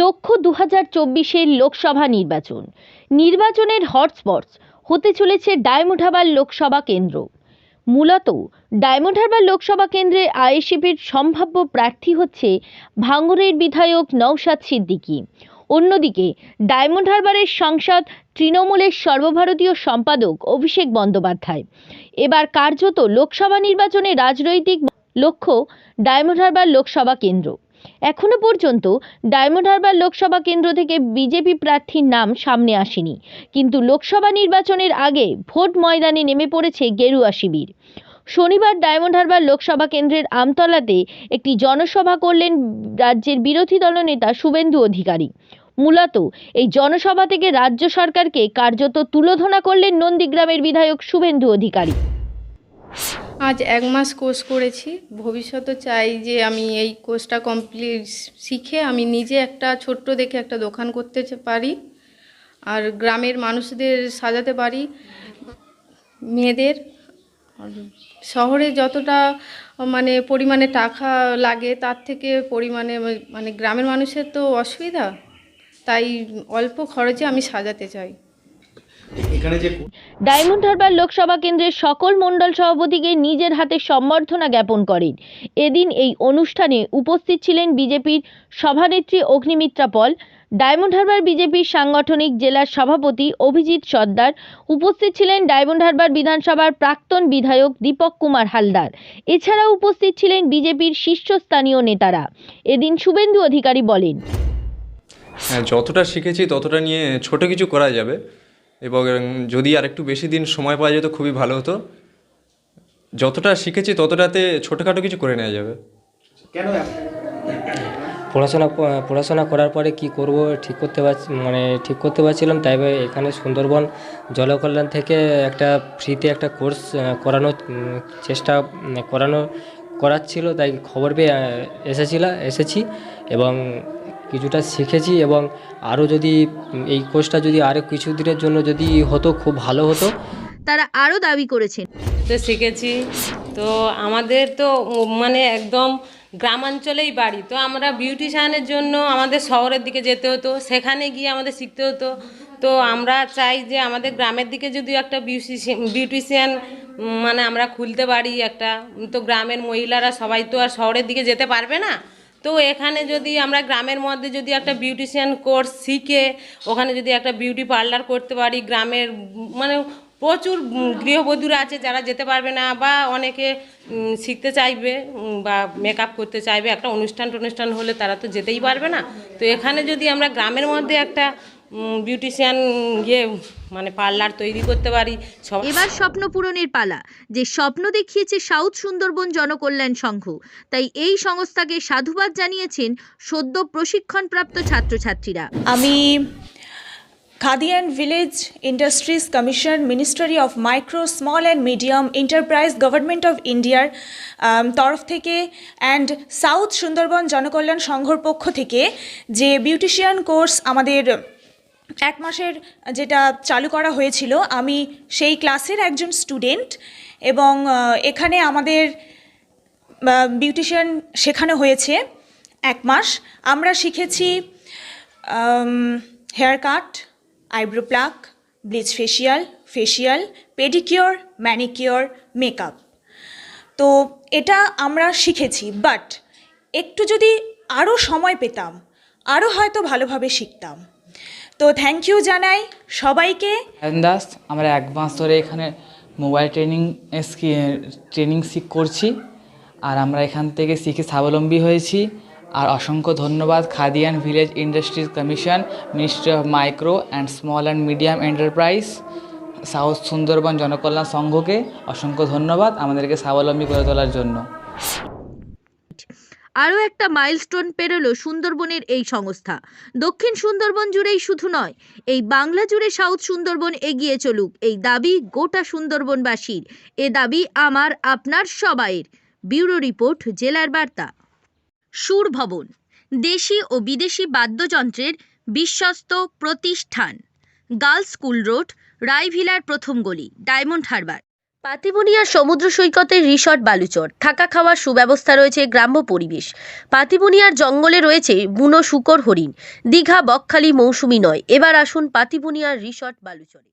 লক্ষ্য দু হাজার চব্বিশের লোকসভা নির্বাচন। নির্বাচনের হটস্পটস হতে চলেছে ডায়মন্ড হারবার লোকসভা কেন্দ্র। মূলত ডায়মন্ড হারবার লোকসভা কেন্দ্রে আইএসএফের সম্ভাব্য প্রার্থী হচ্ছে ভাঙড়ের বিধায়ক নওশাদ সিদ্দিকী। অন্যদিকে ডায়মন্ড হারবারের সাংসদ তৃণমূলের সর্বভারতীয় সম্পাদক অভিষেক বন্দ্যোপাধ্যায়। এবার কার্যত লোকসভা নির্বাচনে রাজনৈতিক লক্ষ্য ডায়মন্ড হারবার লোকসভা কেন্দ্র। এখনও পর্যন্ত ডায়মন্ড হারবার লোকসভা কেন্দ্র থেকে বিজেপি প্রার্থীর নাম সামনে আসেনি। কিন্তু লোকসভা নির্বাচনের আগে ভোট ময়দানে নেমে পড়েছে গেরুয়া শিবির। শনিবার ডায়মন্ড হারবার লোকসভা কেন্দ্রের আমতলাতে একটি জনসভা করলেন রাজ্যের বিরোধী দলনেতা শুভেন্দু অধিকারী। মূলত এই জনসভা থেকে রাজ্য সরকারকে কার্যত তুলোধনা করলেন নন্দীগ্রামের বিধায়ক শুভেন্দু অধিকারী। আজ এক মাস কোর্স করেছি। ভবিষ্যতে চাই যে আমি এই কোর্সটা কমপ্লিট শিখে আমি নিজে একটা ছোট্ট দেখে একটা দোকান করতে পারি আর গ্রামের মানুষদের সাজাতে পারি। মেয়েদের শহরে যতটা মানে পরিমাণে টাকা লাগে তার থেকে পরিমাণে মানে গ্রামের মানুষের তো অসুবিধা। তাই অল্প খরচে আমি সাজাতে চাই। ডায়মন্ড হারবার লোকসভা কেন্দ্রের সকল মণ্ডল সভাপতিকে নিজের হাতে সম্বর্ধনা জ্ঞাপন করেন। এদিন এই অনুষ্ঠানে উপস্থিত ছিলেন বিজেপির সভানেত্রী অগ্নিমিত্রা পল ডায়মন্ড হারবার বিজেপির সাংগঠনিক জেলার সভাপতি অভিজিৎ সর্দার উপস্থিত ছিলেন ডায়মন্ড হারবার বিধানসভার প্রাক্তন বিধায়ক দীপক কুমার হালদার। এছাড়াও উপস্থিত ছিলেন বিজেপির শীর্ষস্থানীয় নেতারা। এদিন শুভেন্দু অধিকারী বলেন। হ্যাঁ যতটা শিখেছি ততটা নিয়ে ছোট কিছু করা যাবে। এবং যদি আর একটু বেশি দিন সময় পাওয়া যেত খুবই ভালো হতো। যতটা শিখেছি ততটাতে ছোটোখাটো কিছু করে নেওয়া যাবে। কেন পড়াশোনা পড়াশোনা করার পরে কি করব? ঠিক করতে পারছি মানে ঠিক করতে পারছিলাম তাই এখানে সুন্দরবন জলকল্যাণ থেকে একটা ফ্রিতে একটা কোর্স করানোর চেষ্টা উম, করানো করাচ্ছিল তাই খবর পেয়ে আহ, এসেছিলাম এসেছি এবং কিছুটা শিখেছি এবং আরও যদি এই কোর্সটা যদি আরও কিছু দিনের জন্য যদি হতো খুব ভালো হতো। তারা আরও দাবি করেছেন। তো শিখেছি। তো আমাদের তো মানে একদম গ্রামাঞ্চলেই বাড়ি। তো আমরা বিউটিশিয়ানের জন্য আমাদের শহরের দিকে যেতে হতো সেখানে গিয়ে আমাদের শিখতে হতো। তো আমরা চাই যে আমাদের গ্রামের দিকে যদি একটা বিউটিশিয়ান বিউটিশিয়ান মানে আমরা খুলতে পারি একটা, তো গ্রামের মহিলারা সবাই তো আর শহরের দিকে যেতে পারবে না। তো এখানে যদি আমরা গ্রামের মধ্যে যদি একটা বিউটিশিয়ান কোর্স শিখে, ওখানে যদি একটা বিউটি পার্লার করতে পারি, গ্রামের মানে প্রচুর গৃহবধূরা আছে যারা যেতে পারবে না বা অনেকে শিখতে চাইবে বা মেকআপ করতে চাইবে, একটা অনুষ্ঠান টনুষ্ঠান হলে তারা তো যেতেই পারবে না। তো এখানে যদি আমরা গ্রামের মধ্যে একটা বিউটিশিয়ান ইয়ে মানে পার্লার তৈরি করতে পারি এবার স্বপ্ন পূরণের পালা যে স্বপ্ন দেখিয়েছে সাউথ সুন্দরবন জনকল্যাণ সংঘ। তাই এই সংস্থাকে সাধুবাদ জানিয়েছেন সদ্য প্রশিক্ষণপ্রাপ্ত ছাত্রছাত্রীরা। আমি Khadi and village industries commission ministry of micro small and medium enterprise government of ইন্ডিয়ার তরফ থেকে অ্যান্ড সাউথ সুন্দরবন জনকল্যাণ সংঘর পক্ষ থেকে যে বিউটিশিয়ান কোর্স আমাদের এক মাসের যেটা চালু করা হয়েছিল, আমি সেই ক্লাসের একজন স্টুডেন্ট এবং এখানে আমাদের বিউটিশিয়ান শেখানো হয়েছে এক মাস। আমরা শিখেছি hair cut, eyebrow pluck, bleach facial facial, pedicure, manicure, makeup. তো এটা আমরা শিখেছি, বাট একটু যদি আরও সময় পেতাম আরও হয়তো ভালোভাবে শিখতাম। তো থ্যাংক ইউ জানাই সবাইকে। দাস আমরা এক মাস ধরে এখানে মোবাইল ট্রেনিং ট্রেনিং শিখ করছি। আর আমরা এখান থেকে শিখে স্বাবলম্বী হয়েছি। আর অসংখ্য ধন্যবাদ Khadi and village industries commission ministry of micro and small and medium enterprise south Sundarban Janakalyan সংঘকে অসংখ্য ধন্যবাদ আমাদেরকে স্বাবলম্বী করে তোলার জন্য। আরও একটা মাইলস্টোন পেরোলো সুন্দরবনের এই সংস্থা। দক্ষিণ সুন্দরবন জুড়েই শুধু নয়, এই বাংলা জুড়ে সাউথ সুন্দরবন এগিয়ে চলুক এই দাবি গোটা সুন্দরবনবাসীর। এ দাবি আমার, আপনার সবাইয়ের। ব্যুরো রিপোর্ট, জেলার বার্তা। সুর ভবন, দেশি ও বিদেশি বাদ্যযন্ত্রের বিশ্বস্ত প্রতিষ্ঠান। গার্লস স্কুল রোড, রায়ভিলার প্রথম গলি, ডায়মন্ড হারবার। পাতিবনিয়ার সমুদ্র সৈকতের রিসর্ট বালুচর। থাকা খাওয়ার সুব্যবস্থা রয়েছে গ্রাম্য পরিবেশ। পাতিবুনিয়ার জঙ্গলে রয়েছে বুনো শুকর হরিণ। দীঘা, বকখালি মৌসুমি নয়। এবার আসুন পাতিবুনিয়ার রিসর্ট বালুচরে।